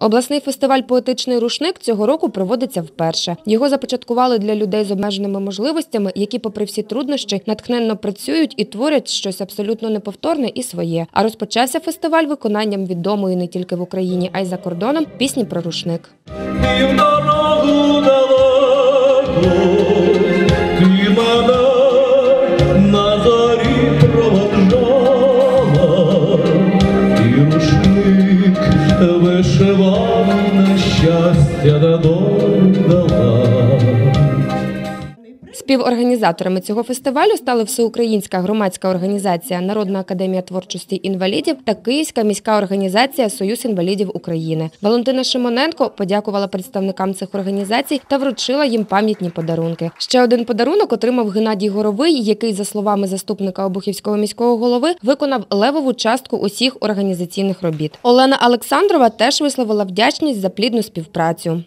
Обласний фестиваль Поетичний рушник цього року проводиться вперше. Його започаткували для людей з обмеженими можливостями, які, попри всі труднощі, натхненно працюють і творять щось абсолютно неповторне і своє. А розпочався фестиваль виконанням відомої не тільки в Україні, а й за кордоном пісні про рушник. Співорганізаторами цього фестивалю стали Всеукраїнська громадська організація Народна академія творчості інвалідів та Київська міська організація Союз інвалідів України. Валентина Шимоненко подякувала представникам цих організацій та вручила їм пам'ятні подарунки. Ще один подарунок отримав Геннадій Горовий, який, за словами заступника Обухівського міського голови, виконав левову частку усіх організаційних робіт. Олена Олександрова теж висловила вдячність за плідну співпрацю.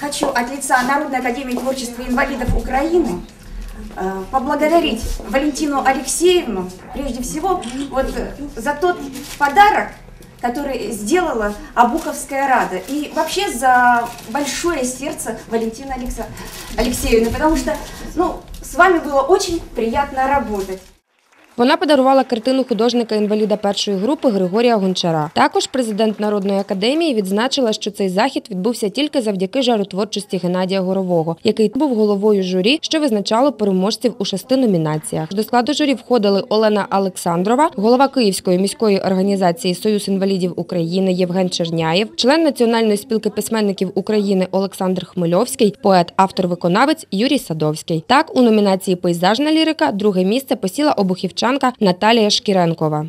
Хочу от лица Народной академии творчества инвалидов Украины э, поблагодарить Валентину Алексеевну, прежде всего, вот э, за тот подарок, который сделала Обуховская Рада. И вообще за большое сердце Валентины Алексеевны, потому что ну, с вами было очень приятно работать. Вона подарувала картину художника-інваліда першої групи Григорія Гончара. Також президент Народної академії відзначила, що цей захід відбувся тільки завдяки жару творчості Геннадія Горового, який був головою журі, що визначало переможців у шести номінаціях. До складу журі входили Олена Олександрова, голова Київської міської організації Союз інвалідів України Євген Черняєв, член Національної спілки письменників України Олександр Хмельовський, поет, автор-виконавець Юрій Садовський. Так, у номінації Пейзажна лірика друге місце посіла обухівчанка Наталія Шкіренкова.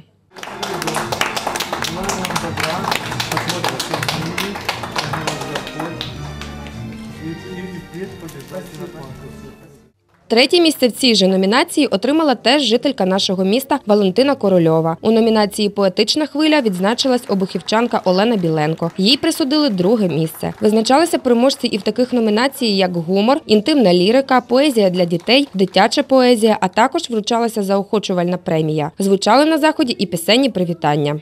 Третє місце в цій же номінації отримала теж жителька нашого міста Валентина Корольова. У номінації Поетична хвиля відзначилась обухівчанка Олена Біленко. Їй присудили друге місце. Визначалися переможці і в таких номінаціях, як гумор, інтимна лірика, поезія для дітей, дитяча поезія, а також вручалася заохочувальна премія. Звучали на заході і пісенні привітання.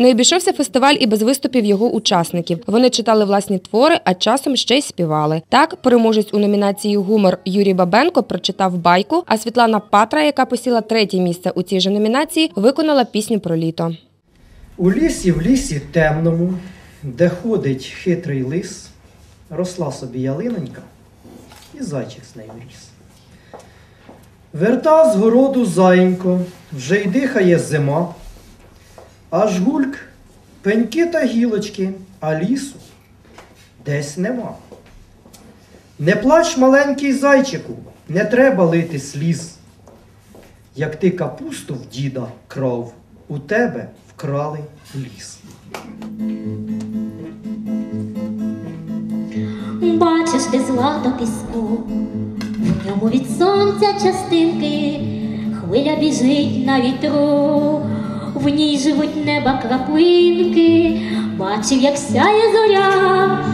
Не обійшовся фестиваль і без виступів його учасників. Вони читали власні твори, а часом ще й співали. Так, переможець у номінації Гумор Юрій Бабенко прочитав байку, а Світлана Патра, яка посіла третє місце у цій же номінації, виконала пісню про літо. У лісі в лісі темному, де ходить хитрий лис, росла собі ялинонька, і зайчик з нею ріс. Верта з городу заєнько, вже й дихає зима, аж гульк, пеньки та гілочки, а лісу десь нема. Не плач, маленький зайчику, не треба лити сліз. Як ти капусту в діда кров, у тебе вкрали ліс. Бачиш ти злато піску, в ньому від сонця частинки, хвиля біжить на вітру, в ній живуть неба краплинки, бачив, як сяє зоря,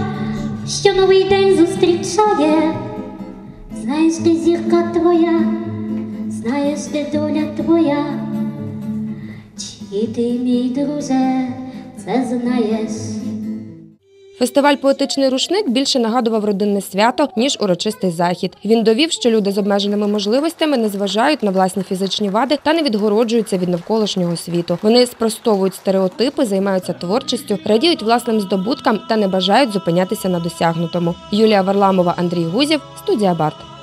що новий день зустрічає. Знаєш, де зірка твоя, знаєш, де доля твоя, чи ти, мій друже, це знаєш. Фестиваль Поетичний рушник більше нагадував родинне свято, ніж урочистий захід. Він довів, що люди з обмеженими можливостями не зважають на власні фізичні вади та не відгороджуються від навколишнього світу. Вони спростовують стереотипи, займаються творчістю, радіють власним здобуткам та не бажають зупинятися на досягнутому. Юлія Варламова, Андрій Гузів, студія Барт.